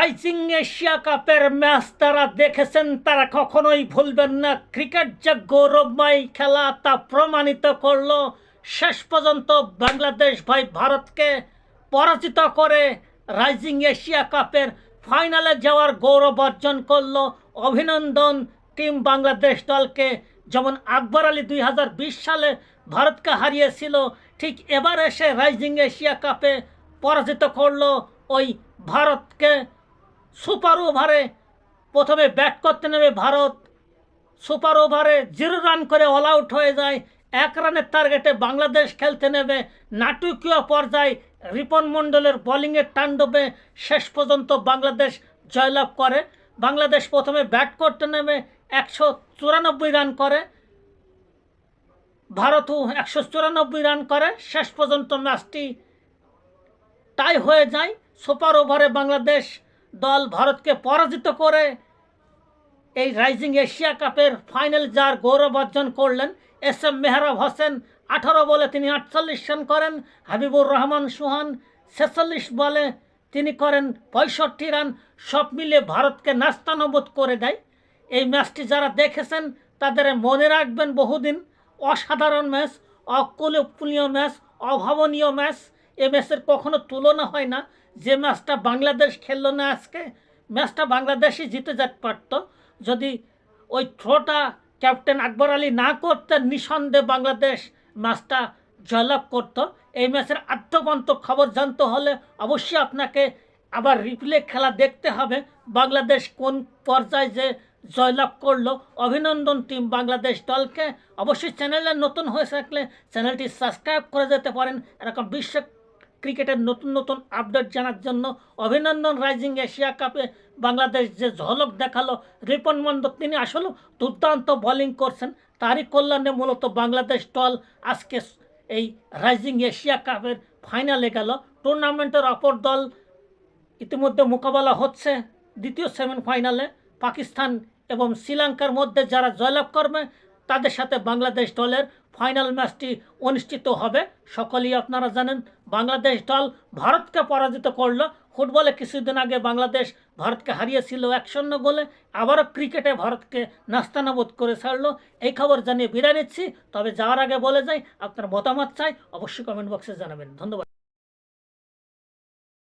Rising Asia কাপের match তারা দেখেছেন, তারা কখনোই ভুলবেন না। ক্রিকেট যে গৌরবময় খেলা তা প্রমাণিত করল, শেষ পর্যন্ত বাংলাদেশ ভাই ভারতকে পরাজিত করে রাইজিং এশিয়া কাপের ফাইনালে যাওয়ার গৌরব অর্জন করল। অভিনন্দন টিম বাংলাদেশ দলকে। যেমন আকবর আলী দুই হাজার বিশ সালে ভারতকে হারিয়েছিল, ঠিক এবার এসে রাইজিং এশিয়া কাপে পরাজিত করল ওই ভারতকে। সুপার ওভারে প্রথমে ব্যাট করতে নেমে ভারত। সুপার ওভারে জিরো রান করে অল আউট হয়ে যায়। এক রানের টার্গেটে বাংলাদেশ খেলতে নেবে নাটকীয় পর্যায়ে রিপন মণ্ডলের বোলিংয়ের তাণ্ডবে শেষ পর্যন্ত বাংলাদেশ জয়লাভ করে। বাংলাদেশ প্রথমে ব্যাট করতে নেমে একশো চুরানব্বই রান করে। ভারতও একশো চুরানব্বই রান করে। শেষ পর্যন্ত ম্যাচটি টাই হয়ে যায়। সুপার ওভারে বাংলাদেশ দল ভারতকে পরাজিত করে এই রাইজিং এশিয়া কাপের ফাইনাল যার গৌরব অর্জন করলেন এস এম মেহরাব হোসেন। আঠারো বলে তিনি আটচল্লিশ রান করেন। হাবিবুর রহমান সুহান ছেচল্লিশ বলে তিনি করেন পঁয়ষট্টি রান। সব মিলে ভারতকে নাস্তানবোধ করে দেয়। এই ম্যাচটি যারা দেখেছেন, তাদের মনে রাখবেন বহুদিন। অসাধারণ ম্যাচ অকল্পনীয় ম্যাচ, অভাবনীয় ম্যাচ। এ ম্যাচের কখনো তুলনা হয় না। যে ম্যাচটা বাংলাদেশ খেললো না আজকে, ম্যাচটা বাংলাদেশই জিতে যেতে পারতো। যদি ওই থ্রোটা ক্যাপ্টেন আকবর আলী না করতেন নিঃসন্দেহে বাংলাদেশ ম্যাচটা জয়লাভ করত, এই ম্যাচের আদ্যপন্ত খবর জানতে হলে অবশ্যই আপনাকে আবার রিপ্লে খেলা দেখতে হবে, বাংলাদেশ কোন পর্যায়ে যে জয়লাভ করল। অভিনন্দন টিম বাংলাদেশ দলকে। অবশ্যই চ্যানেলে নতুন হয়ে থাকলে চ্যানেলটি সাবস্ক্রাইব করে যেতে পারেন। এরকম বিশ্ব ক্রিকেটের নতুন নতুন আপডেট জানার জন্য অভিনন্দন রাইজিং এশিয়া কাপে বাংলাদেশ যে ঝলক দেখাল, রিপন মন্ডল তিনি আসলে দুর্দান্ত বোলিং করছেন। তারই কল্যাণে মূলত বাংলাদেশ দল আজকে এই রাইজিং এশিয়া কাপের ফাইনালে গেল। টুর্নামেন্টের অপর দল ইতিমধ্যে মোকাবেলা হচ্ছে দ্বিতীয় সেমিফাইনালে পাকিস্তান এবং শ্রীলঙ্কার মধ্যে যারা জয়লাভ করবে, তাদের সাথে বাংলাদেশ দলের ফাইনাল ম্যাচটি অনুষ্ঠিত হবে। সকলেই আপনারা জানেন, বাংলাদেশ দল ভারতকে পরাজিত করল। ফুটবলে কিছুদিন আগে বাংলাদেশ ভারতকে হারিয়েছিল এক শূন্য গোলে। আবারও ক্রিকেটে ভারতকে নাস্তানাবোধ করে ছাড়ল। এই খবর জানিয়ে বিদায় নিচ্ছি। তবে যাওয়ার আগে বলে যাই, আপনার মতামত চাই, অবশ্যই কমেন্ট বক্সে জানাবেন। ধন্যবাদ।